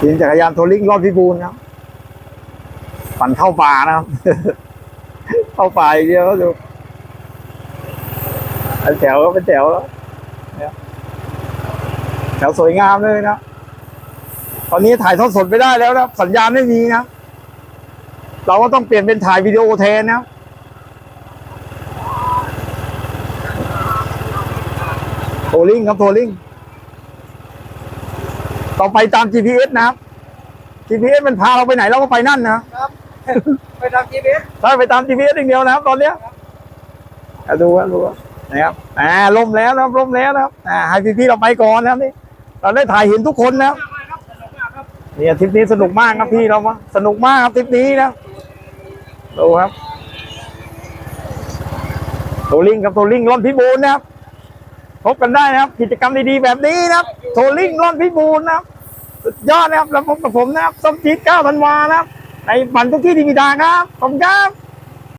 ขี่จักรยานโทรลิงรอบพิบูลครับ ปั่นเข้าป่านะครับ เข้าป่าอย่างเดียวดูเป็นแถวก็เป็นแถวแล้วเนี่ยแถวสวยงามเลยนะ ตอนนี้ถ่ายทอดสดไม่ได้แล้วนะ สัญญาณไม่มีนะ เราก็ต้องเปลี่ยนเป็นถ่ายวิดีโอแทนนะโทรลิงครับโทรลิง ต่อไปตาม GPS นะครับ GPS มันพาเราไปไหนเราก็ไปนั่นนะไปทำ GPS ถ้าไปตาม GPS อย่างเดียวนะครับ ตอนเนี้ยอะดูว่าดูว่านะครับอ่าล่มแล้วนะครับล่มแล้วนะครับอ่าให้พี่ๆเราไปก่อนนะครับนี่เราได้ถ่ายเห็นทุกคนนะครับเนี่ยทริปนี้สนุกมากครับพี่เราว่าสนุกมากครับทริปนี้นะดูครับโทรลิงกับโทรลิงร่อนพิบูลนะครับพบกันได้นะครับ กิจกรรมดีๆแบบนี้นะครับ โทรลิงร่อนพิบูลนะครับ สุดยอดนะครับแล้วพบกับผมนะครับส้มจี๊ดเก้าธันวานะครับในบันทุกที่ที่มีดาครับ ขอบคุณครับ